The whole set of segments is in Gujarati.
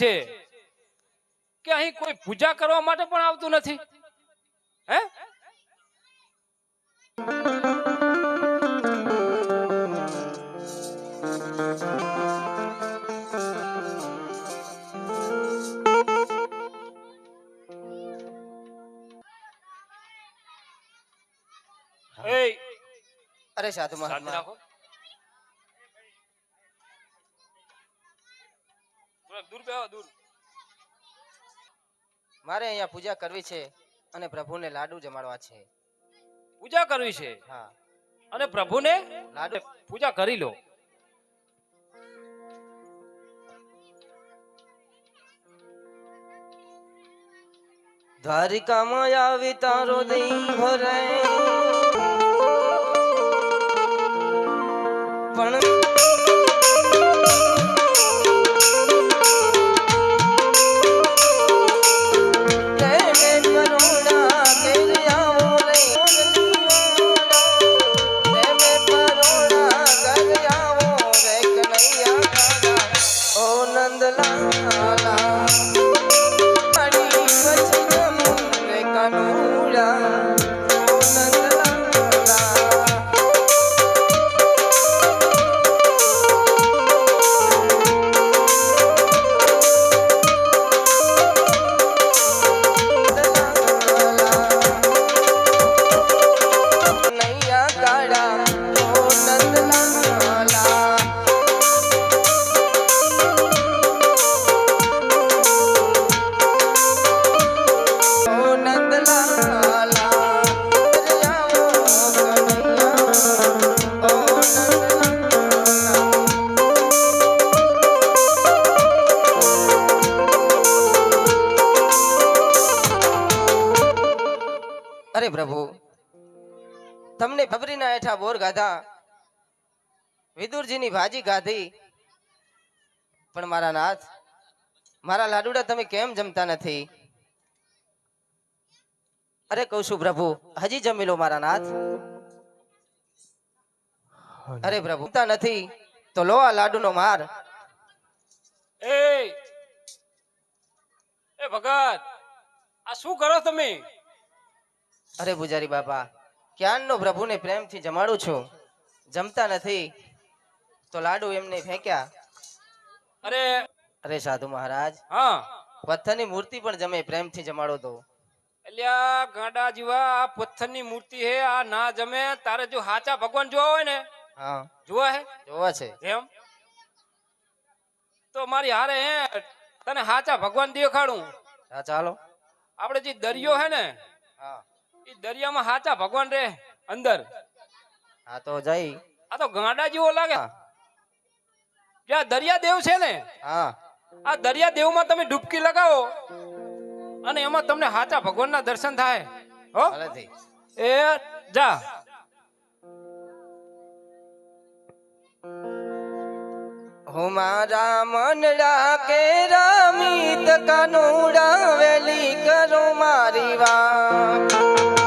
હશે કે અહીં કોઈ પૂજા કરવા માટે પણ આવતું નથી? હે? અરે સાધુ મહાત્મા રાખો થોડાક દૂર બેહો દૂર મારે અહીંયા પૂજા કરવી છે અને પ્રભુને લાડુ જમાડવા છે. પૂજા કરવી છે? હા. અને પ્રભુને લાડુ. પૂજા કરી લો. દ્વારિકામાં આવી તારો દઈ ભરાય ખબરીના ગાધા. વિદુરજીની ભાજી ગાધી. પણ મારા નાથ મારા લાડુડા તમે કેમ જમતા નથી? અરે કહું છું પ્રભુ હજી જમી લો મારા નાથ. અરે પ્રભુ જમતા નથી તો લો આ લાડુનો માર. એ એ ભગત આ શું કરો તમે? અરે પૂજારી બાપા ક્યારનો પ્રભુને પ્રેમથી જમાડું છું? જમતા નથી તો લાડુ એમને ફેંક્યા. અરે. અરે સાધુ મહારાજ હા. પથ્થરની મૂર્તિ પણ જમે પ્રેમથી જમાડો તો. અલ્યા ગાંડા જીવા આ પથ્થરની મૂર્તિ હે આ ના જમે તારે જો હાચા ભગવાન જોવા હોય ને હા. જોવા હે? જોવા છે. એમ? તો મારી હારે હે તને હાચા ભગવાન દેખાડું. હા ચાલો. આપણે જે દરિયો હે ને હા. એ દરિયામાં હાચા ભગવાન રે અંદર. આ તો જઈ. આ તો ગાંડા જેવો લાગે. જ્યાં દરિયા દેવ છે ને હા. આ દરિયા દેવમાં તમે ડૂબકી લગાવો અને એમાં તમને હાચા ભગવાનના દર્શન થાય. હો? એ જા. મારા મનડા કે રામીત કાનુડા વેલી કરો મારી વાત.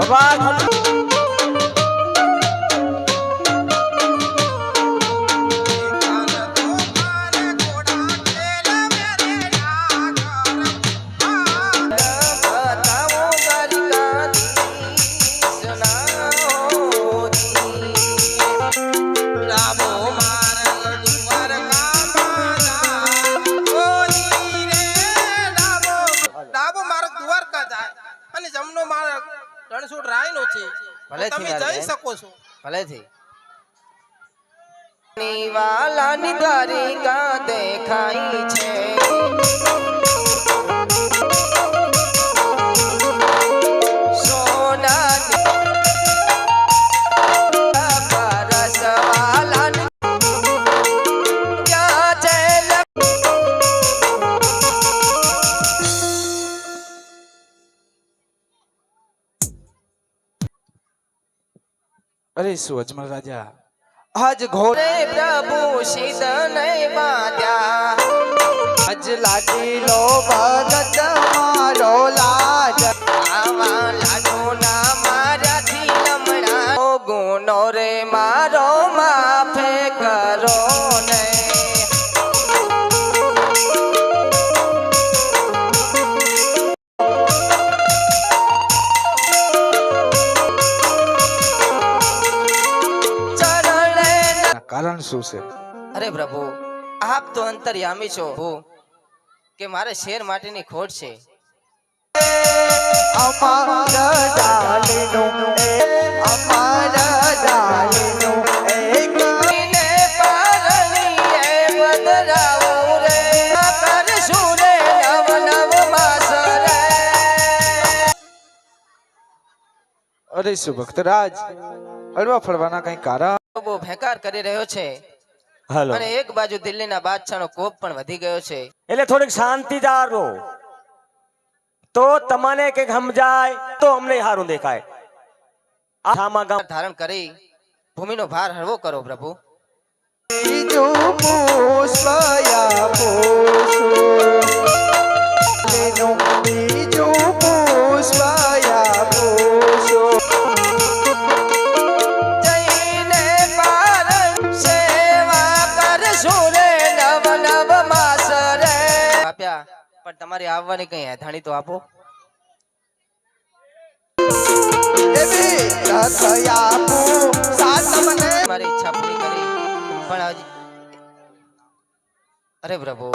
拜拜 ની દ્વારિકા દેખાઈ છે. અરે સુઅજમલ રાજા? હજ ઘોરે પ્રભુ શીત નહીં માત્યા હજ લાગી લો ભગત મારો લાજ. આવા લાગો ના મારાથી લમણા ગુનો રે મારો માફે કરો. શું છે? અરે પ્રભુ આપ તો અંતર્યામી છો. હું કે મારે શેર માટેની ખોટ છે? અમારા ડાલીનું અમારા ડાલીનું અરે શું ભક્તરાજ હળવા ફળવાના કઈ કારણ? બહુ ભેકાર કરી રહ્યો છે. અને એક બાજુ દિલ્હીના બાદશાહનો કોપ પણ વધી ગયો છે. એટલે થોડીક શાંતિ જાળવો. તો તમને કે સમજાય તો અમને સારું દેખાય. આમાં ગામ ધારણ કરી ભૂમિનો ભાર હળવો કરો પ્રભુ. બીજું પૂછવાયા પુષ્પ પણ તમારી આવવાની કઈ હેઠાણી તો આપો. મારી ઈચ્છા પૂરી કરી. પણ અરે પ્રભુ.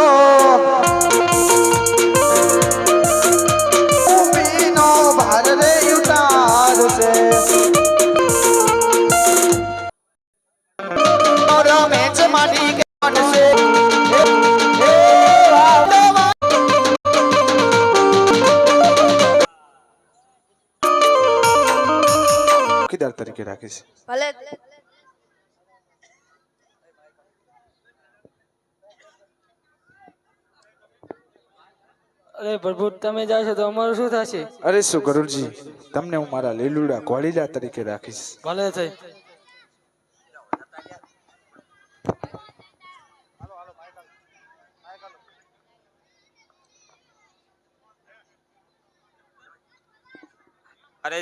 છે માટી રાખીશ. ભલે. અરે પ્રભુ તમે જાશો તો અમારું શું થશે? અરે શું ગરુડજી તમને હું મારા લીલુડા કોળીડા તરીકે રાખીશ. ભલે થઈ.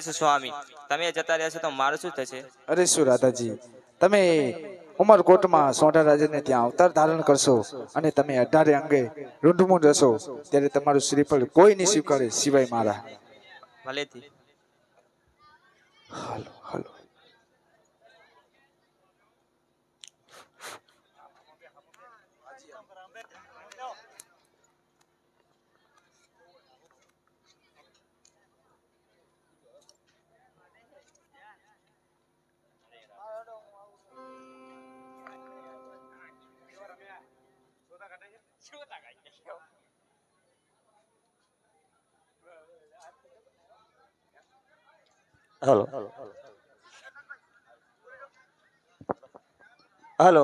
શું સ્વામી? તમે જતા રહેશો તો મારું શું થશે? અરે શું રાધાજી? તમે ઉમરકોટમાં સોઢા રાજાને ત્યાં અવતાર ધારણ કરશો અને તમે અઢારે અંગે રૂંઢમૂંઢ રહેશો ત્યારે તમારું શ્રીફળ કોઈ નહીં સ્વીકારે સિવાય મારા. ભલેથી. હાલો હાલો. હલો હલો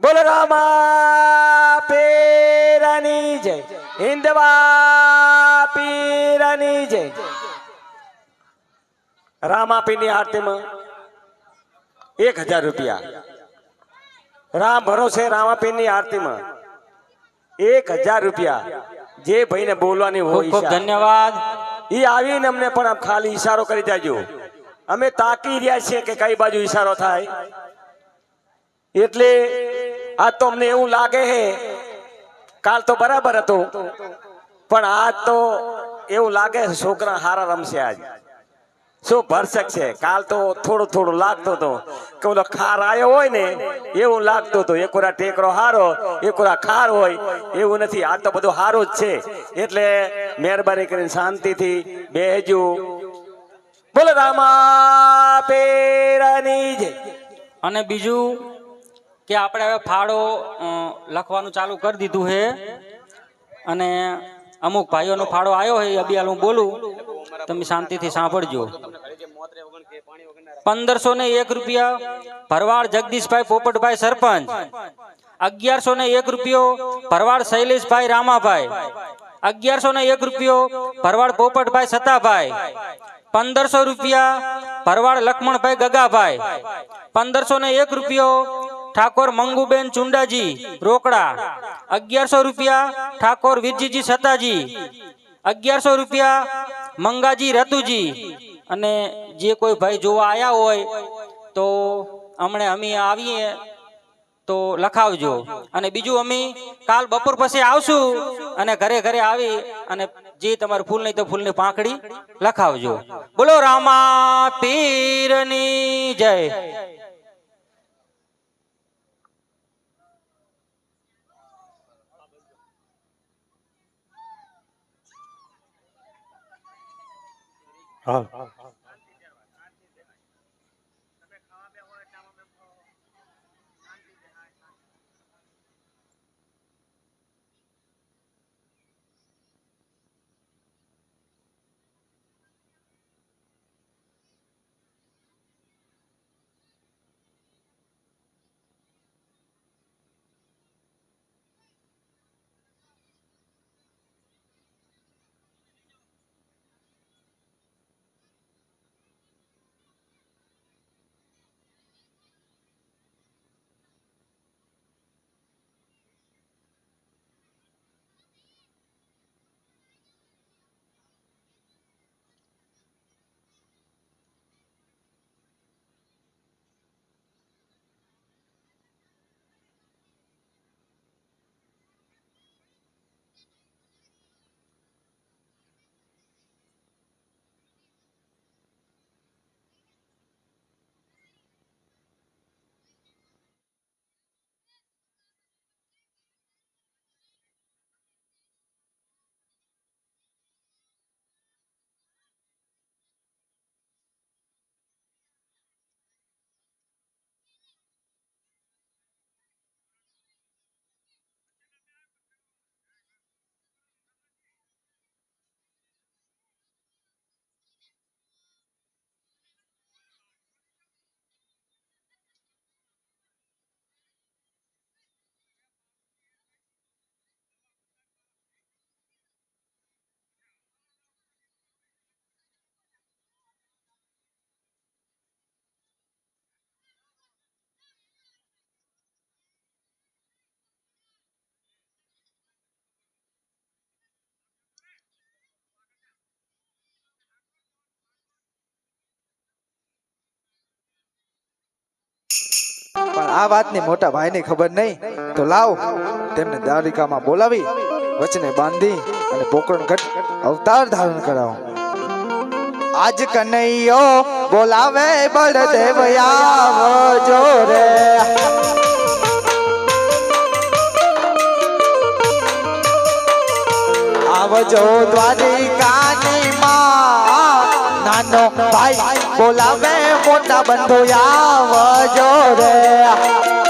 બોલો રામા પેરાની જય હિન્દવા પીરની જય રામા પીરની આરતીમાં એક હજાર રૂપિયા રામ ભરોસે રામાપીરની આરતીમાં એક હજાર રૂપિયા જે ભાઈને બોલવાની હોય ખૂબ ધન્યવાદ ઈ આવીને અમને પણ ખાલી ઈશારો કરી દેજો. અમે તાકી રહ્યા છીએ કે કઈ બાજુ ઈશારો થાય. એટલે આજ તો અમને એવું લાગે હે, કાલ તો બરાબર હતું. પણ આજ તો એવું લાગે છોકરા હારા રમશે આજ. શું ભરસક છે? કાલ તો થોડું થોડું લાગતો હતો. કે ઓલો ખાર આવ્યો હોય ને, એવું લાગતું હતું. એકોરા ટેકરો હારો એકોરા ખાર હોય. એવું નથી. આ તો બધું હારું જ છે. એટલે મહેરબાની કરીને શાંતિથી બેહજો. બોલો, રામા પેરાની જય. અને બીજું કે આપણે હવે ફાળો લખવાનું ચાલુ કરી દીધું છે અને અમુક ભાઈઓનો ફાળો આવ્યો છે અબિયાલ હું બોલું. તમે શાંતિથી સાંભળજો. પંદરસો ને એક રૂપિયા ભરવાડ જગદીશભાઈ પોપટભાઈ સરપંચ. અગિયારસો ને એક રૂપિયો ભરવાડ શૈલેષભાઈ રામાભાઈ. અગિયારસો ને એક રૂપિયો ભરવાડ પોપટભાઈ સતાભાઈ પંદરસો રૂપિયા ભરવાડ લક્ષ્મણભાઈ ગગાભાઈ. પંદરસો ને એક રૂપિયો ઠાકોર મંગુબેન ચુંડાજી રોકડા. અગિયારસો રૂપિયા ઠાકોર વિરજીજી સતાજી અગિયારસો રૂપિયા મંગાજી રતુજી. અને જે કોઈ ભાઈ જોવા આવ્યા હોય તો હમણે અમે આવીએ તો લખાવજો. અને બીજું અમે કાલ બપોર પછી આવશું અને ઘરે ઘરે આવી અને જે તમારે ફૂલ નહીં તો ફૂલની પાંખડી લખાવજો. બોલો રામા પીરની જય. પણ આ વાતની મોટા ભાઈને ખબર નહીં. તો લાવ, તેમને દ્વારિકામાં બોલાવી, વચને બાંધી અને પોકરણ ઘટ અવતાર ધારણ કરાવો. આજ કનૈયો બોલાવે બળદેવ આવો જોરે આવજો દ્વારિકાની માં. નાનો ભાઈ બોલાવે મોટા બંધુ આવજો રે.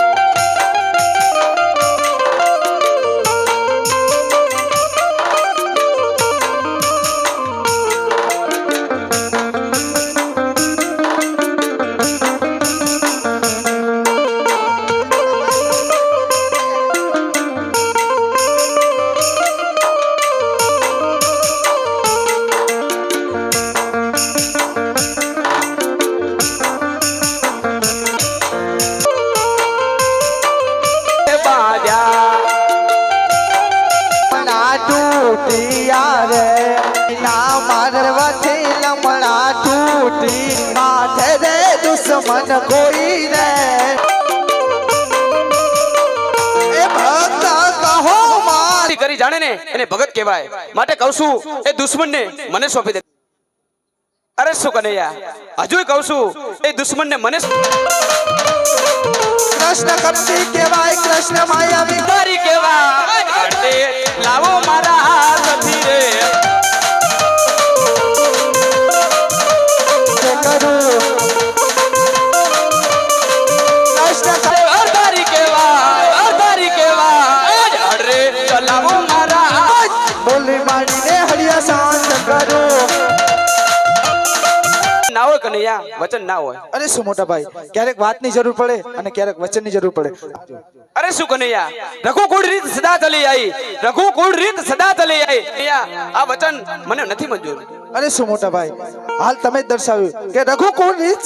કહેવાય. માટે કહું છું એ દુશ્મનને મને સોંપી દે. અરે શું કનૈયા? હજુ કહું છું એ દુશ્મનને મને કૃષ્ણ કપટી કહેવાય કૃષ્ણ માયા વિકારી કહેવાય. લાવો મારા હાથ રે ના હોય વચન ના હોય. અરે શું મોટા ભાઈ? ક્યારેક વાતની જરૂર પડે અને ક્યારેક વચનની જરૂર પડે. અરે શું કનૈયા? રઘુકુળ રીત સદા ચલી આવી રઘુકુળ રીત સદા ચલી આવી આ વચન મને નથી મંજૂર. અરે શું મોટા ભાઈ? હાલ તમે જ દર્શાવ્યું કે રઘુકુળ રીત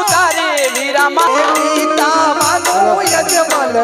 ઉતારે મીરામાં. યજમલ